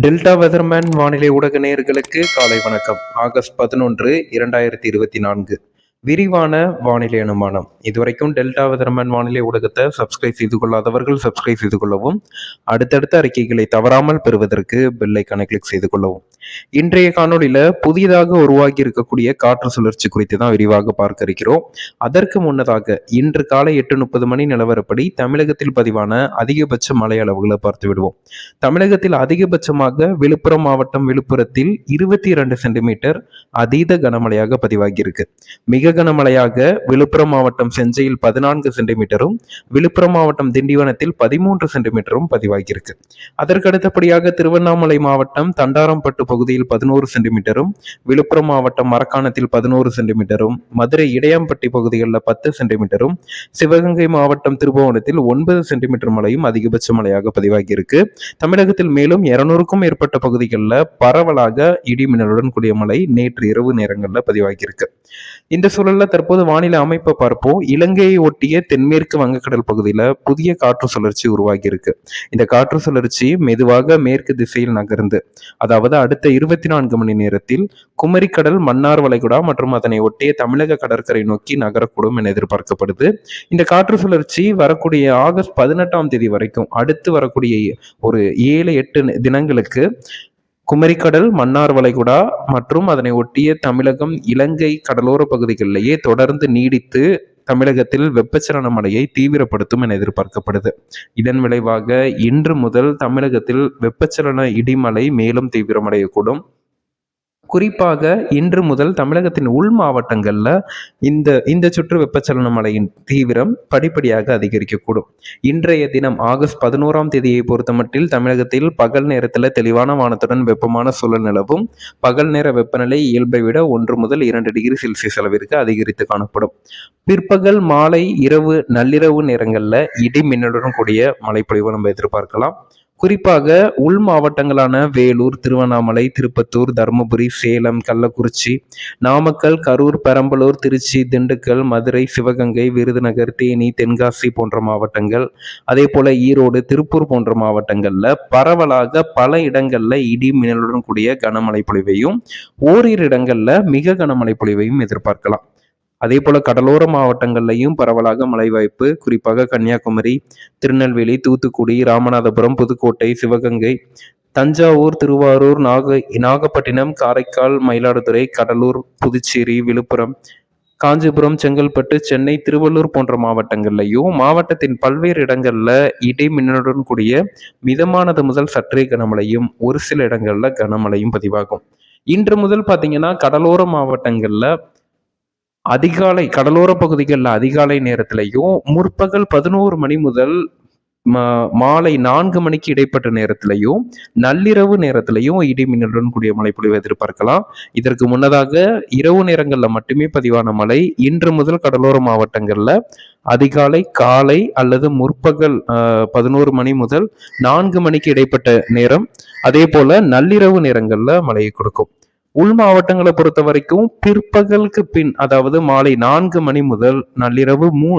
Delta weatherman வானிலை ஊடக நேயர்களுக்கு காலை வணக்கம். ஆகஸ்ட் பதினொன்று இரண்டாயிரத்தி இருபத்தி நான்கு. விரிவான வானிலை அனுமானம். இதுவரைக்கும் டெல்டா வெதர்மேன் வானிலை ஊடகத்தை சப்ஸ்கிரைப் செய்து கொள்ளாதவர்கள் சப்ஸ்கிரைப் செய்து கொள்ளவும் அடுத்தடுத்த அறிக்கைகளை தவறாமல் பெறுவதற்கு பெல்லைக்கான கிளிக் செய்து கொள்ளவும். இன்றைய காணொலியில புதிதாக உருவாகி இருக்கக்கூடிய காற்று சுழற்சி குறித்து தான் விரிவாக பார்க்க இருக்கிறோம். அதற்கு முன்னதாக இன்று காலை எட்டு முப்பது மணி நிலவரப்படி தமிழகத்தில் பதிவான அதிகபட்ச மழை அளவுகளை பார்த்து விடுவோம். தமிழகத்தில் அதிகபட்சமாக விழுப்புரம் மாவட்டம் விழுப்புரத்தில் இருபத்தி இரண்டு சென்டிமீட்டர் அதீத கனமழையாக பதிவாகியிருக்கு மிக கனமழையாக விழுப்புரம் மாவட்டம் செஞ்சையில் பதினான்கு சென்டிமீட்டரும் விழுப்புரம் மாவட்டம் திண்டிவனத்தில் பதிமூன்று சென்டிமீட்டரும் பதிவாகியிருக்கு. அதற்கு அடுத்தபடியாக திருவண்ணாமலை மாவட்டம் தண்டாரம்பட்டு பகுதியில் பதினோரு சென்டிமீட்டரும் விழுப்புரம் மாவட்டம் மரக்காணத்தில் பதினோரு சென்டிமீட்டரும் மதுரை இடையாம்பட்டி பகுதிகளில் பத்து சென்டிமீட்டரும் சிவகங்கை மாவட்டம் திருபுவனத்தில் ஒன்பது சென்டிமீட்டர் மழையும் அதிகபட்ச மழையாக பதிவாகியிருக்கு. தமிழகத்தில் மேலும் இருநூறுக்கும் மேற்பட்ட பகுதிகளில் பரவலாக இடி மின்னலுடன் கூடிய மழை நேற்று இரவு நேரங்களில் பதிவாகியிருக்கு. இந்த சூழல்ல தற்போது வானிலை அமைப்பை பார்ப்போம். இலங்கையை ஒட்டிய தென்மேற்கு வங்கக்கடல் பகுதியில புதிய காற்று சுழற்சி உருவாகி இருக்கு இந்த காற்று சுழற்சி மெதுவாக மேற்கு திசையில் நகர்ந்து அதாவது அடுத்த இருபத்தி நான்கு மணி நேரத்தில் குமரிக்கடல் மன்னார் வளைகுடா மற்றும் அதனை ஒட்டிய தமிழக கடற்கரை நோக்கி நகரக்கூடும் என எதிர்பார்க்கப்படுது. இந்த காற்று சுழற்சி வரக்கூடிய ஆகஸ்ட் பதினெட்டாம் தேதி வரைக்கும் அடுத்து வரக்கூடிய ஒரு ஏழு எட்டு தினங்களுக்கு குமரிக்கடல் மன்னார் வளைகுடா மற்றும் அதனை ஒட்டிய தமிழகம் இலங்கை கடலோர பகுதிகளிலேயே தொடர்ந்து நீடித்து தமிழகத்தில் வெப்பச்சலன மழையை தீவிரப்படுத்தும் என எதிர்பார்க்கப்படுது. இதன் விளைவாக இன்று முதல் தமிழகத்தில் வெப்பச்சலன இடிமலை மேலும் தீவிரமடையக்கூடும். குறிப்பாக இன்று முதல் தமிழகத்தின் உள் மாவட்டங்களில் இந்த இந்த சுற்று வெப்பச்சலன மழையின் தீவிரம் படிப்படியாக அதிகரிக்கக்கூடும். இன்றைய தினம் ஆகஸ்ட் பதினோராம் தேதியை பொறுத்தமட்டில் தமிழகத்தில் பகல் நேரத்தில் தெளிவான வானத்துடன் வெப்பமான சூழல் நிலவும். பகல் நேர வெப்பநிலை இயல்பை விட ஒன்று முதல் இரண்டு டிகிரி செல்சியஸ் அளவிற்கு அதிகரித்து காணப்படும். பிற்பகல் மாலை இரவு நள்ளிரவு நேரங்களில் இடி மின்னலுடன் கூடிய மழைப்பொழிவு நம்ம எதிர்பார்க்கலாம். குறிப்பாக உள் மாவட்டங்களான வேலூர் திருவண்ணாமலை திருப்பத்தூர் தருமபுரி சேலம் கள்ளக்குறிச்சி நாமக்கல் கரூர் பெரம்பலூர் திருச்சி திண்டுக்கல் மதுரை சிவகங்கை விருதுநகர் தேனி தென்காசி போன்ற மாவட்டங்கள். அதே போல ஈரோடு திருப்பூர் போன்ற மாவட்டங்கள்ல பரவலாக பல இடங்கள்ல இடி மின்னலுடன் கூடிய கனமழை பொழிவையும் ஓரிரு இடங்கள்ல மிக கனமழை பொழிவையும் எதிர்பார்க்கலாம். அதே போல கடலோர மாவட்டங்கள்லையும் பரவலாக மழை வாய்ப்பு குறிப்பாக கன்னியாகுமரி திருநெல்வேலி தூத்துக்குடி ராமநாதபுரம் புதுக்கோட்டை சிவகங்கை தஞ்சாவூர் திருவாரூர் நாக நாகப்பட்டினம் காரைக்கால் மயிலாடுதுறை கடலூர் புதுச்சேரி விழுப்புரம் காஞ்சிபுரம் செங்கல்பட்டு சென்னை திருவள்ளூர் போன்ற மாவட்டங்கள்லையும் மாவட்டத்தின் பல்வேறு இடங்கள்ல இடி மின்னலுடன் கூடிய மிதமானது முதல் சற்றே கனமழையும் ஒரு சில இடங்கள்ல கனமழையும் பதிவாகும். இன்று முதல் பார்த்தீங்கன்னா கடலோர மாவட்டங்கள்ல அதிகாலை கடலோர பகுதிகளில் அதிகாலை நேரத்திலையும் முற்பகல் பதினோரு மணி முதல் மாலை நான்கு மணிக்கு இடைப்பட்ட நேரத்திலையும் நள்ளிரவு நேரத்திலையும் இடி மின்னலுடன் கூடிய மழை பொழிவு எதிர்பார்க்கலாம். இதற்கு முன்னதாக இரவு நேரங்களில் மட்டுமே பதிவான மழை இன்று முதல் கடலோர மாவட்டங்களில் அதிகாலை காலை அல்லது முற்பகல் பதினோரு மணி முதல் நான்கு மணிக்கு இடைப்பட்ட நேரம். அதே போல நள்ளிரவு நேரங்களில் மழையை கொடுக்கும். உள் மாவட்டங்களை பொறுத்த வரைக்கும் பிற்பகலுக்கு பின் அதாவது மாலை நான்கு மணி முதல் நள்ளிரவு மூ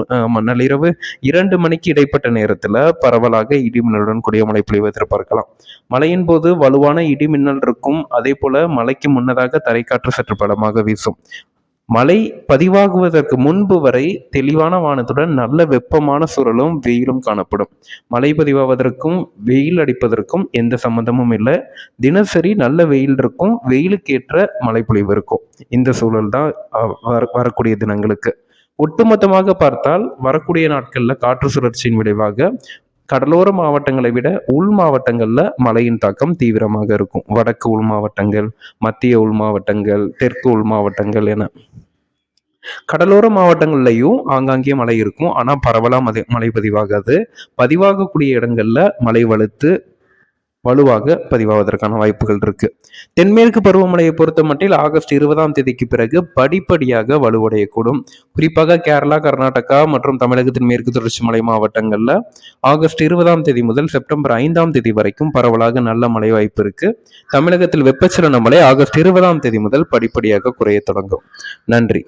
நள்ளிரவு இரண்டு மணிக்கு இடைப்பட்ட நேரத்தில் பரவலாக இடிமின்னலுடன் கூடிய மழை பொழிவு எதிர்பார்க்கலாம். மழையின் போது வலுவான இடிமின்னல் இருக்கும். அதே போல மழைக்கு முன்னதாக தரைக்காற்று சற்று பலமாக வீசும். மழை பதிவாகுவதற்கு முன்பு வரை தெளிவான வானத்துடன் நல்ல வெப்பமான சூழலும் வெயிலும் காணப்படும். மழை பதிவாவதற்கும் வெயில் அடிப்பதற்கும் எந்த சம்மந்தமும் இல்லை. தினசரி நல்ல வெயில் இருக்கும் வெயிலுக்கேற்ற மழை பொழிவு இருக்கும். இந்த சூழல் தான் வரக்கூடிய தினங்களுக்கு. ஒட்டுமொத்தமாக பார்த்தால் வரக்கூடிய நாட்களில் காற்று சுழற்சியின் விளைவாக கடலோர மாவட்டங்களை விட உள் மாவட்டங்களில் மழையின் தாக்கம் தீவிரமாக இருக்கும். வடக்கு உள் மாவட்டங்கள் மத்திய உள் மாவட்டங்கள் தெற்கு உள் மாவட்டங்கள் என. கடலோர மாவட்டங்கள்லையும் ஆங்காங்கே மழை இருக்கும். ஆனால் பரவலாக மதை மழை பதிவாகாது. பதிவாகக்கூடிய இடங்கள்ல மழை வலுத்து வலுவாக பதிவாவதற்கான வாய்ப்புகள் இருக்கு. தென்மேற்கு பருவமழையை பொறுத்த மட்டில் ஆகஸ்ட் இருபதாம் தேதிக்கு பிறகு படிப்படியாக வலுவடையக்கூடும். குறிப்பாக கேரளா கர்நாடகா மற்றும் தமிழகத்தின் மேற்கு தொடர்ச்சி மலை மாவட்டங்கள்ல ஆகஸ்ட் இருபதாம் தேதி முதல் செப்டம்பர் ஐந்தாம் தேதி வரைக்கும் பரவலாக நல்ல மழை வாய்ப்பு இருக்கு. தமிழகத்தில் வெப்பச்சலன மழை ஆகஸ்ட் இருபதாம் தேதி முதல் படிப்படியாக குறைய தொடங்கும். நன்றி.